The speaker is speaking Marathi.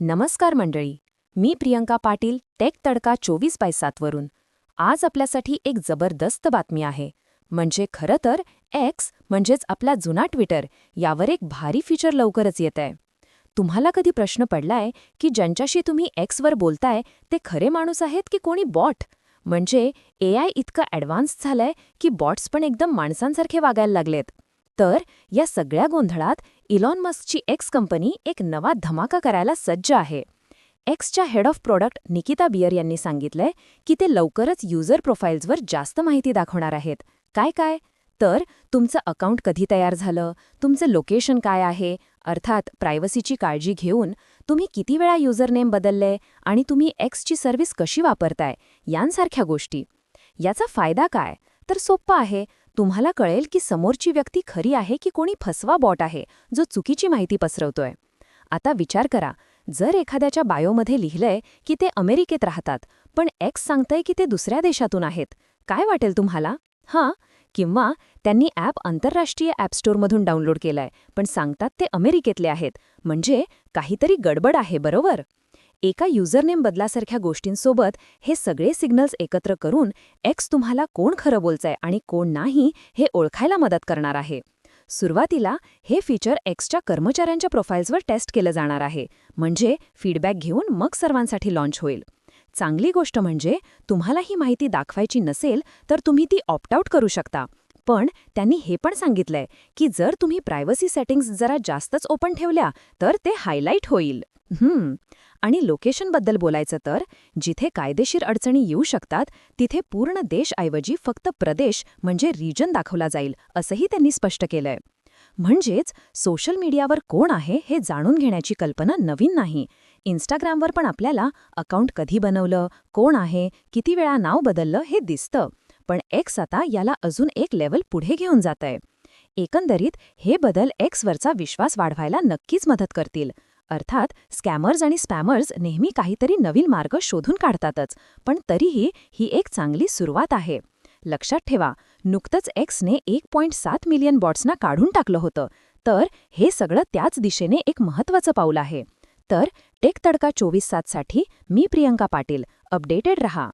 नमस्कार मंडळी मी प्रियंका पाटील टेक तडका चोवीस बाय सातवरून आज आपल्यासाठी एक जबरदस्त बातमी आहे. म्हणजे खरं तर एक्स म्हणजेच आपला जुना ट्विटर यावर एक भारी फीचर लवकरच येत आहे तुम्हाला कधी प्रश्न पडलाय की ज्यांच्याशी तुम्ही एक्सवर बोलताय ते खरे माणूस आहेत की कोणी बॉट म्हणजे ए आय इतकं ॲडव्हान्स झालंय की बॉट्स पण एकदम माणसांसारखे वागायला लागलेत. तर या सगळ्या गोंधळात इलॉन मस्कची एक्स कंपनी एक नवा धमाका करायला सज्ज आहे. एक्सच्या head of product Nikita Bier यांनी सांगितलंय की ते लवकरच युजर प्रोफाईल्सवर जास्त माहिती दाखवणार आहेत. काय काय? तर तुमचं अकाउंट कधी तयार झालं? तुमचं लोकेशन काय आहे? अर्थात प्रायव्हसीची काळजी घेऊन तुम्ही किती वेळा युजरनेम बदलले आणि तुम्ही एक्सची सर्व्हिस कशी वापरताय? यांसारख्या गोष्टी. याचा फायदा काय? तर सोप्पा आहे. तुम्हाला कळेल की समोरची व्यक्ती खरी आहे की कोणी फसवा बॉट आहे जो चुकीची माहिती पसरवतोय. आता विचार करा जर एखाद्याच्या बायोमध्ये लिहिलंय की ते अमेरिकेत राहतात पण एक्स सांगतंय की ते दुसऱ्या देशातून आहेत काय वाटेल तुम्हाला? हां किंवा त्यांनी ॲप आंतरराष्ट्रीय ॲप स्टोअरमधून डाउनलोड केलाय पण सांगतात ते अमेरिकेतले आहेत म्हणजे काहीतरी गडबड आहे बरोबर? एका युजरनेम बदलासारख्या गोष्टींसोबत हे सगळे सिग्नल्स एकत्र करून एक्स तुम्हाला कोण खरं बोलचंय आणि कोण नाही हे ओळखायला मदत करणार आहे. सुरुवातीला हे फीचर एक्सच्या कर्मचाऱ्यांच्या प्रोफाईल्सवर टेस्ट केलं जाणार आहे. म्हणजे फीडबॅक घेऊन मग सर्वांसाठी लॉन्च होईल. चांगली गोष्ट म्हणजे तुम्हाला ही माहिती दाखवायची नसेल तर तुम्ही ती ऑप्ट आऊट करू शकता. पण त्यांनी हे पण सांगितलंय की जर तुम्ही प्रायव्हसी सेटिंग्स जरा जास्तच ओपन ठेवल्या तर ते हायलाईट होईल. हम्म. आणि लोकेशनबद्दल बोलायचं तर जिथे कायदेशीर अडचणी येऊ शकतात तिथे पूर्ण देशऐवजी फक्त प्रदेश म्हणजे रिजन दाखवला जाईल असंही त्यांनी स्पष्ट केलंय. म्हणजेच सोशल मीडियावर कोण आहे हे जाणून घेण्याची कल्पना नवीन नाही. इन्स्टाग्रामवर पण आपल्याला अकाउंट कधी बनवलं कोण आहे किती वेळा नाव बदललं हे दिसतं. पण एक्स आता याला अजून एक लेवल पुढे घेऊन जात आहे एकंदरीत हे बदल एक्सवरचा विश्वास वाढवायला नक्कीच मदत करतील. अर्थात स्कॅमर्स आणि स्पॅमर्स नेहमी काहीतरी नवीन मार्ग शोधून काढतातच पण तरीही ही एक चांगली सुरुवात आहे. लक्षात ठेवा नुकतंच एक्सने एक पॉईंट सात मिलियन बॉट्सना काढून टाकलं होतं. तर हे सगळं त्याच दिशेने एक महत्त्वाचं पाऊल आहे. तर टेक तडका चोवीस सातसाठी मी प्रियंका पाटील अपडेटेड रहा.